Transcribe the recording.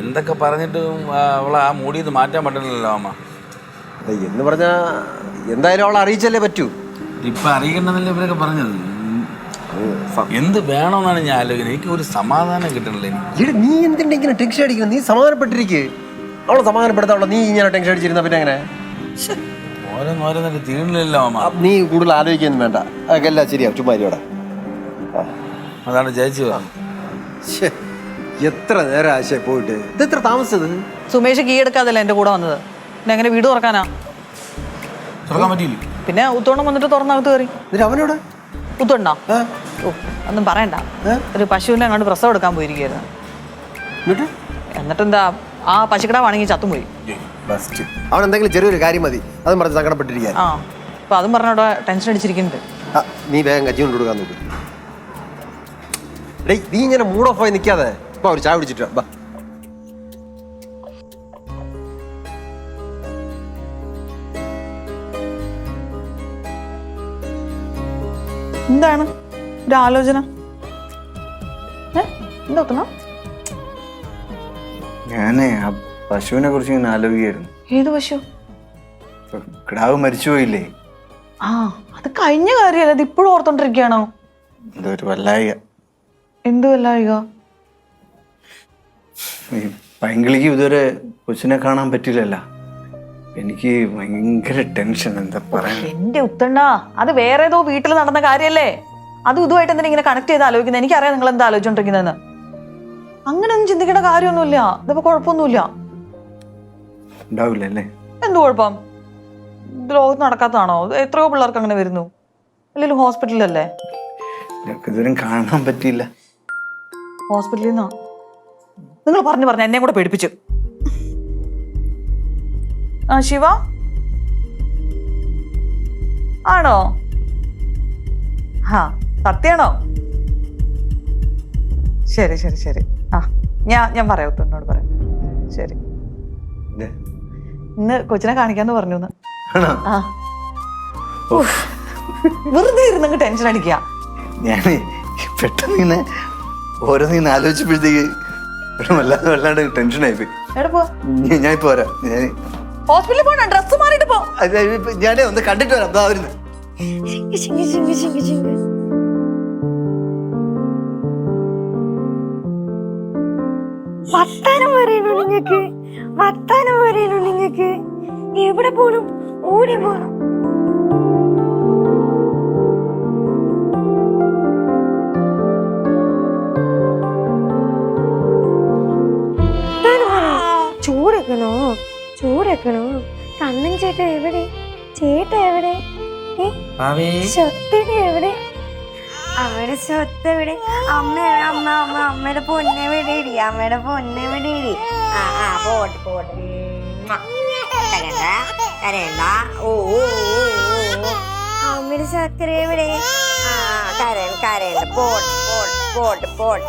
എന്തൊക്കെ പറഞ്ഞിട്ടും അവളെ ആ മൂടിയത് മാറ്റാൻ പറ്റില്ലല്ലോ അമ്മ. എന്ന് പറഞ്ഞാ എന്തായാലും അവളെ അറിയിച്ചല്ലേ പറ്റൂ. ഇപ്പൊ അറിയിക്കണമെന്നല്ലേ ഇവരൊക്കെ പറഞ്ഞത്? എന്ത് വേണമെന്നാണ് ഞാൻ ആലോചിക്കുന്നത്? എനിക്ക് ഒരു സമാധാനം കിട്ടണില്ല നീ എന്തിന്റെ ഇങ്ങനെ ടെൻഷൻ അടിക്കുന്നത് നീ സമാധാനപ്പെട്ടിരിക്കേ. അവളെ സമാധാനപ്പെടുത്താവളെ നീ ഇങ്ങനെ ടെൻഷൻ അടിച്ചിരുന്ന പിന്നെ എങ്ങനെ? ഓരോന്നോരോന്നൊക്കെ തീർന്നില്ലല്ലോ അമ്മ. നീ കൂടുതൽ ആലോചിക്കൊന്നും വേണ്ട. അതൊക്കെ എല്ലാം ശരിയാവും. ചുമ്മാ അതാണ് ചേച്ചി പറഞ്ഞു എത്ര നേരം ആശയ പോയിട്ട്? ഇത് എത്ര താമസിച്ചത്? സുമേഷ് കീ എടുക്കാതല്ലേ എന്റെ കൂടെ വന്നത്? പിന്നെ എങ്ങനെ വീട് തുറക്കാനാ? തുറക്കാൻ പറ്റിയില്ല. പിന്നെ ഉത്തോണം വന്നിട്ട് തുറന്നകത്ത് കയറി. എന്നിട്ട് അവനോട് ഉത്തോണ്ടോ? ഓ ഒന്നും പറയണ്ട? ഒരു പശുവിനെ അങ്ങോട്ട് പ്രസവം എടുക്കാൻ പോയിരിക്കുകയായിരുന്നു. എന്നിട്ട്? എന്നിട്ടെന്താ ആ പശുക്കട വാണെങ്കിൽ ചത്തുപോയി. ബെസ്റ്റ്. അവൻ എന്തെങ്കിലും ചെറിയൊരു കാര്യം മതി. അതും പറഞ്ഞ് സങ്കടപ്പെട്ടിരിക്കാൻ. ആ അപ്പൊ അതും പറഞ്ഞോടെ ടെൻഷൻ അടിച്ചിരിക്കുന്നുണ്ട്. ആ, നീ വേഗം കജ്ജി കൊണ്ട് കൊടുക്കാൻ നോക്ക്. ഡേയ് നീ ഇങ്ങനെ മൂഡ് ഓഫ് ആയി നിൽക്കാതെ. ഇപ്പൊ ഒരു ചായ പിടിച്ചിട്ട് വാ, ബാ. എന്താണ്? ഒരു ആലോചന. ഏ? എന്താ ഞാനേ ആ പശുവിനെ കുറിച്ച് ഇങ്ങനെ ആലോചിക്കായിരുന്നു ഏത് പശു? കിടാവ് മരിച്ചുപോയില്ലേ ആ അത് കഴിഞ്ഞ കാര്യമല്ല അത് ഇപ്പോഴും ഓർത്തോണ്ടിരിക്കുകയാണോ? എന്തോ ഒരു വല്ലായിക. എന്തുമല്ലായിക ഈ പൈങ്കിളിക്ക് ഇതുവരെ കൊച്ചിനെ കാണാൻ പറ്റില്ലല്ലോ. എനിക്ക് ഭയങ്കര ടെൻഷൻ എന്താ പറയാ എന്റെ ഉത്തണ്ണ അത് വേറെ ഏതോ വീട്ടിൽ നടന്ന കാര്യല്ലേ? അത് ഇതുമായിട്ട് എന്തിനാ ഇങ്ങനെ കണക്ട് ചെയ്ത് ആലോചിക്കുന്നത് എനിക്കറിയാം നിങ്ങൾ എന്താ ആലോചിച്ചോണ്ടിരിക്കുന്നതെന്ന് അങ്ങനെയൊന്നും ചിന്തിക്കേണ്ട കാര്യമൊന്നുമില്ല. ഇതിപ്പോ കുഴപ്പമൊന്നുമില്ല. ഉണ്ടാവില്ല അല്ലേ എന്ത് കുഴപ്പം? ഇത് ലോകത്ത് നടക്കാത്തതാണോ? എത്രയോ പിള്ളേർക്ക് അങ്ങനെ വരുന്നു. അല്ലെങ്കിൽ ഹോസ്പിറ്റലിലല്ലേ ഇതൊക്കെ ഇതുവരെ കാണാൻ പറ്റിയില്ല. ഹോസ്പിറ്റലിൽ നിന്നാ? നിങ്ങൾ പറഞ്ഞു പറഞ്ഞു എന്നെ കൂടെ പേടിപ്പിച്ചു. ആ ശിവ? ആണോ? ആ സത്യാണോ? ശരി ശരി ശരി. ആ ഞാൻ ഞാൻ പറയാം എന്നോട് പറയാം. ശരി. ഇന്ന് കൊച്ചിനെ കാണിക്കാന്ന് പറഞ്ഞു ആ. വെറുതെ ഇരുന്നങ്ങ് ടെൻഷൻ അടിക്കുക. ഞാൻ പെട്ടെന്ന് ഇങ്ങനെ ഓരോന്നിങ്ങനെ ആലോചിച്ചപ്പോഴത്തേക്ക് വല്ലാതെ വല്ലാണ്ട് ടെൻഷൻ ആയിപ്പോയി എവിടെ പോ? ഞാൻ- ഇപ്പൊ വരാം. ഞാൻ ഹോസ്പിറ്റലിൽ പോണ? ഡ്രസ്സ് മാറിയിട്ട് പോ. അത് ഇപ്പൊ ഞാനേ ഒന്ന് കണ്ടിട്ട് വരാം. ദാ വരുന്നു. പറയുന്നു വർത്താനം പറയണോ നിങ്ങക്ക്? വർത്താനം പറയണോ നിങ്ങക്ക്? എവിടെ പോണം? ഓടി പോണം. ചൂടെക്കണോ? കണ്ണൻ ചേട്ട എവിടെ? ചേട്ട എവിടെ? സ്വത്തിന് എവിടെ? അവിടെ സ്വത്ത് എവിടെ? അമ്മ അമ്മ അമ്മ അമ്മയുടെ പൊന്നെ എവിടെ ഇടി? അമ്മയുടെ പൊന്നെ എവിടെ ഇടി? ആ ആ പോട്ടെ പോട്ടെ ഓ. അമ്മയുടെ ചക്കര എവിടെ? ആ കരയണ്ട കരയണ്ട. പോട്ടെ പോട്ടെ പോട്ടെ പോട്ടെ